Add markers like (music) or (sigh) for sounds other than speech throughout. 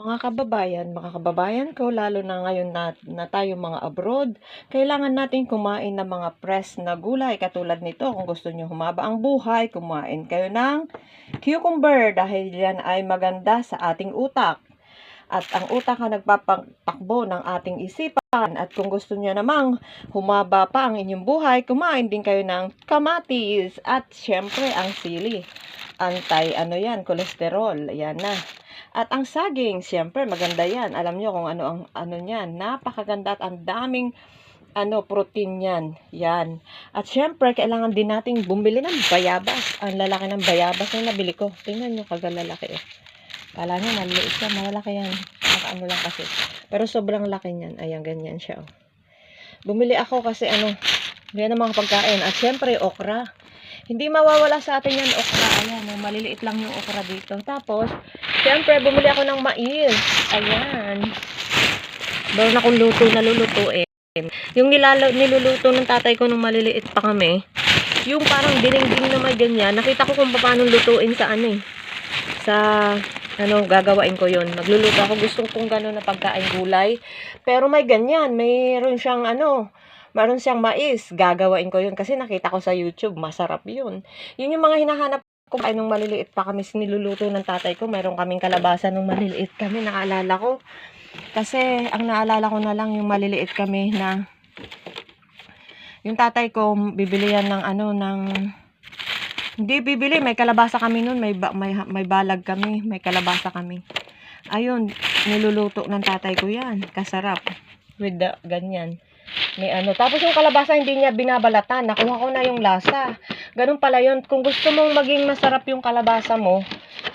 Mga kababayan, mga kababayan ko, lalo na ngayon na, na tayo mga abroad, kailangan natin kumain ng mga press na gulay katulad nito. Kung gusto nyo humaba ang buhay, kumain kayo ng cucumber dahil yan ay maganda sa ating utak. At ang utak ang nagpapatakbo ng ating isipan. At kung gusto nyo namang humaba pa ang inyong buhay, kumain din kayo ng kamatis at syempre ang sili. Anti ano yan, kolesterol. Yan na. At ang saging, siyempre maganda yan. Alam nyo kung ano ang ano niyan. Napakaganda at ang daming ano, protein yan. Yan. At syempre, kailangan din nating bumili ng bayabas. Ang lalaki ng bayabas na nabili ko. Tingnan nyo kagalalaki. Oh. Kala nyo, maliit siya. Malalaki yan. Nakaano lang kasi. Pero sobrang laki niyan. Ayan, ganyan siya. Oh. Bumili ako kasi ano, yan ang mga pagkain. At syempre, okra. Hindi mawawala sa atin yan, okra. Ayan, oh, maliliit lang yung okra dito. Tapos, syempre, bumili ako ng mais. Ayan. Meron akong luto na lulutuin. Yung nilalo, niluluto ng tatay ko nung maliliit pa kami, yung parang dinengding na may ganyan, nakita ko kung paano lutuin sa ano eh. Sa, ano, gagawain ko yon Magluluto ako, gusto kong gano'n na pagkain gulay. Pero may ganyan, mayroon siyang ano, Meron siyang mais, gagawain ko yun kasi nakita ko sa YouTube, masarap yun. Yun yung mga hinahanap ko ay nung maliliit pa kami siniluluto ng tatay ko. Meron kaming kalabasa nung maliliit kami, naalala ko. Kasi ang naalala ko na lang yung maliliit kami na yung tatay ko bibili yan ng ano ng hindi bibili, may kalabasa kami noon, may ba, may may balag kami, may kalabasa kami. Ayun, niluluto ng tatay ko yan. Kasarap. With the, ganyan. May ano. Tapos yung kalabasa hindi niya binabalatan. Nakuha ko na yung lasa. Ganun pala yun. Kung gusto mong maging masarap yung kalabasa mo,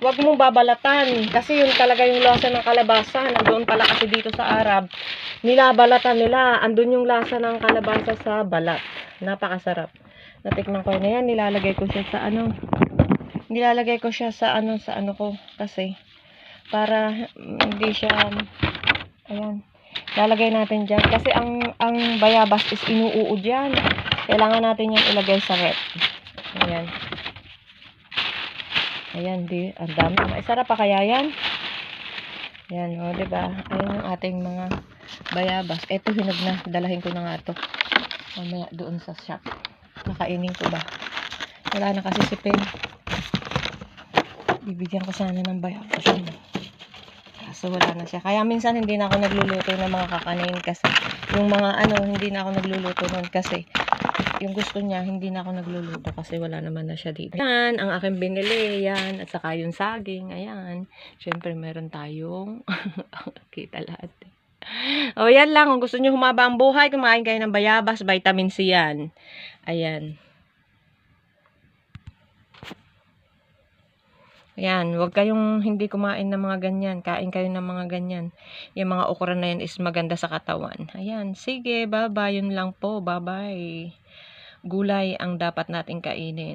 huwag mong babalatan. Kasi yun talaga yung lasa ng kalabasa. Nandoon pala kasi dito sa Arab. Nilabalatan nila. Andun yung lasa ng kalabasa sa balat. Napakasarap. Natikman ko na yan. Nilalagay ko siya sa ano. Nilalagay ko siya sa ano sa ano ko. Kasi para hindi siya ayan lalagay natin dyan. Kasi ang ang bayabas is inuuod yan. Kailangan natin yan ilagay sa rep. Ayan. Ayan di ang dami. Maisarap pa kaya yan? Yan o diba ayan yung ating mga bayabas. Eto hinog na. Dalahin ko na nga to. Mamaya doon sa shop. Nakainin ko ba? Wala na kasi si Pen. Bibigyan ko sana ng bayabas. yun kaso wala na siya. Kaya minsan hindi na ako nagluluto ng mga kakanin kasi yung mga ano, hindi na ako nagluluto noon kasi yung gusto niya, hindi na ako nagluluto kasi wala naman na siya dito. Yan, ang aking binili, yan, at saka yung saging, ayan. Siyempre, meron tayong, (laughs) kita lahat. O, yan lang, kung gusto niyo humaba ang buhay, kumain kayo ng bayabas, vitamin C yan. Ayan. Ayan, huwag kayong hindi kumain ng mga ganyan. Kain kayo ng mga ganyan. Yung mga okra na yan is maganda sa katawan. Ayan, sige, bye-bye. Yun lang po, bye-bye. Gulay ang dapat nating kainin.